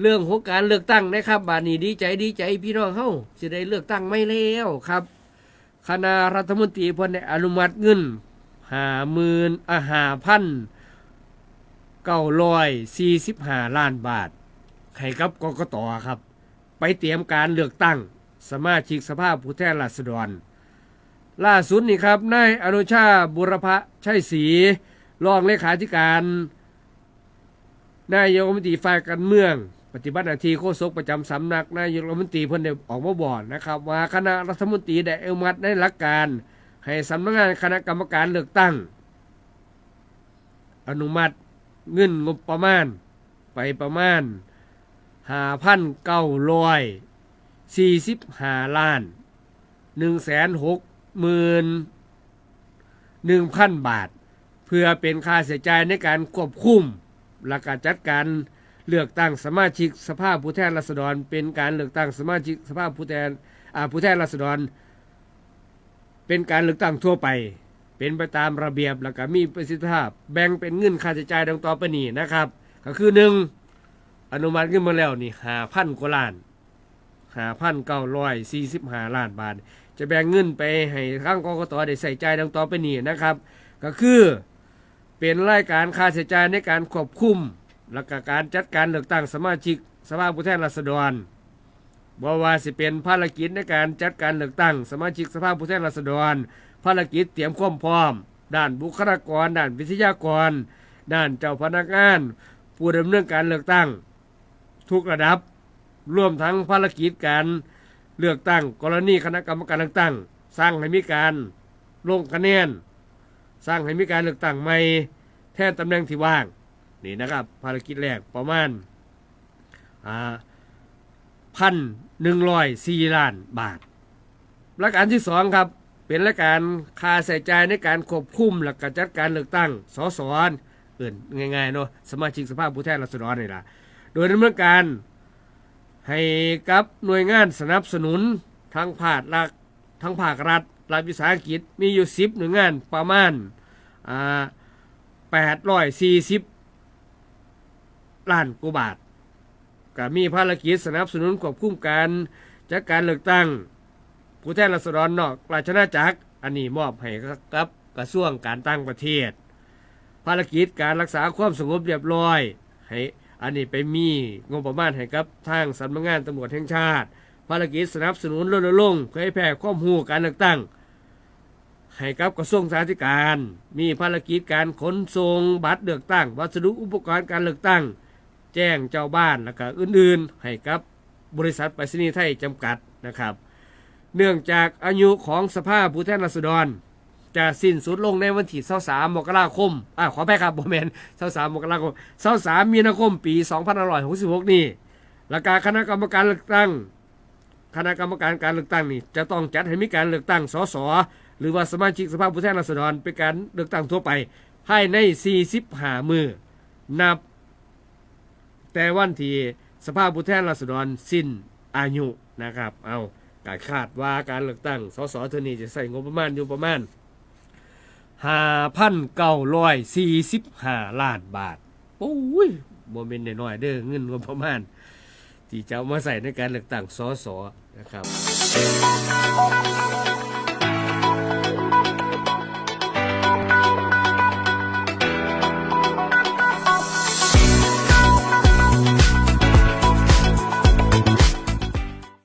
เรื่องของการเลือกตั้งนะครับ บานี้ดีใจดีใจพี่น้องเฮาสิได้เลือกตั้งไม่แล้วครับ คณะรัฐมนตรีเพิ่นได้อนุมัติเงินหาหมื่นอาหาพันเก้าร้อยสี่สิบห้าล้านบาท ให้กับกกตครับ ไปเตรียมการเลือกตั้ง สมาชิกสภาพผู้แทนราษฎร ล่าสุดนี่ครับนายอนุชาบุรพะชัยศรีรองเลขาธิการ นายกรัฐมนตรีฝ่ายการเมือง ปฏิบัติหน้าที่โฆษกประจำสำนักนายกรัฐมนตรีเพิ่นได้ออกมาบอกนะครับ ว่าคณะรัฐมนตรีได้อนุมัติในหลักการ ให้สำนักงานคณะกรรมการเลือกตั้ง อนุมัติเงินงบประมาณ ไปประมาณหาพันเก้าร้อยสี่สิบห้าล้านหนึ่งแสนหกหมื่นหนึ่งพันบาท เพื่อเป็นค่าเสียใจในการควบคุมและการจัดการ เลือกตั้งสมาชิกสภาพผู้แทนราษฎร เป็นการเลือกตั้งสมาชิกสภาพผู้แทนอ่าผู้แทนราษฎร เป็นการเลือกตั้งทั่วไป เป็นไปตามระเบียบและก็มีประสิทธิภาพ แบ่งเป็นเงินค่าใช้จ่ายดังต่อไปนี้นะครับ ก็คือหนึ่งอนุมัติเงินมาแล้วนี่หาพันกว่าล้านหาพันเก้าร้อยสี่สิบห้าล้านบาท จะแบ่งเงินไปให้ข้างกกตได้ใส่ใจดังต่อไปนี้นะครับ ก็คือเป็นรายการค่าใช้จ่ายในการควบคุม และก็การจัดการเลือกตั้งสมาชิกสภาผู้แทนราษฎรบ่ว่าสิเป็นภารกิจในการจัดการเลือกตั้ง สมาชิกสภาผู้แทนราษฎร ภารกิจเตรียมความพร้อม ด้านบุคลากร ด้านวิทยากร ด้านเจ้าพนักงาน ผู้ดำเนินการเลือกตั้ง ทุกระดับรวมทั้งภารกิจการเลือกตั้ง กรณีคณะกรรมการเลือกตั้ง สร้างให้มีการลงคะแนน สร้างให้มีการเลือกตั้งใหม่แทนตำแหน่งที่ว่าง นี่นะครับภารกิจแรกประมาณพันหนึ่งร้อยสี่ล้านบาทรายการที่สองครับ เป็นรายการค่าใส่ใจในการควบคุมและก็จัดการเลือกตั้งสสเอื่นง่ายๆเนาะสมาชิกสภาพผู้แทนราษฎรนี่ล่ะโดยดำเนินการให้กับหน่วยงานสนับสนุนทั้งภาครัฐทั้งภาครัฐรัฐวิสาหกิจมีอยู่สิบหน่วยงานประมาณอ่าแปดร้อยสี่สิบ ล้านกว่าบาทก็มีภารกิจสนับสนุนควบคุมการจัดการเลือกตั้ง ผู้แทนราษฎรนอกราชอาจักรอันนี้มอบให้กับกระทรวงการต่างประเทศ ภารกิจการรักษาความสงบเรียบร้อยให้อันนี้ไปมีงบประมาณให้กับทางสำนักงานตำรวจแห่งชาติ ภารกิจสนับสนุนรณรงค์เผยแพร่ข้อมูลการเลือกตั้ง ให้กับกระทรวงสาธารณการมีภารกิจการขนส่งบัตรเลือกตั้ง วัสดุอุปกรณ์การเลือกตั้ง แจ้งเจ้าบ้านแล้วก็อื่นๆ ให้กับบริษัทไปรษณีย์ไทยจำกัดนะครับ เนื่องจากอายุของสภาผู้แทนราษฎร จะสิ้นสุดลงในวันที่23มกราคมอ่าขอไปครับโมเมน23มกราคม23มีนาคมปี2566 นี่และการคณะกรรมการเลือกตั้ง คณะกรรมการการเลือกตั้งนี่จะต้องจัดให้มีการเลือกตั้งสสหรือว่าสมาชิกสภาผู้แทนราษฎรเป็นการเลือกตั้งทั่วไปภายใน 45 มือนับ แต่วันที่สภาผู้แทนราษฎรสิ้นอายุนะครับ เอาการคาดว่าการเลือกตั้ง สสเทนี้จะใส่งบประมาณอยู่ประมาณห้าพันเก้าร้อยสี่สิบห้าล้านบาท โอ้ยโมเมนต์น้อยๆเด้อเงินงบประมาณ ที่จะเอามาใส่ในการเลือกตั้งสสนะครับ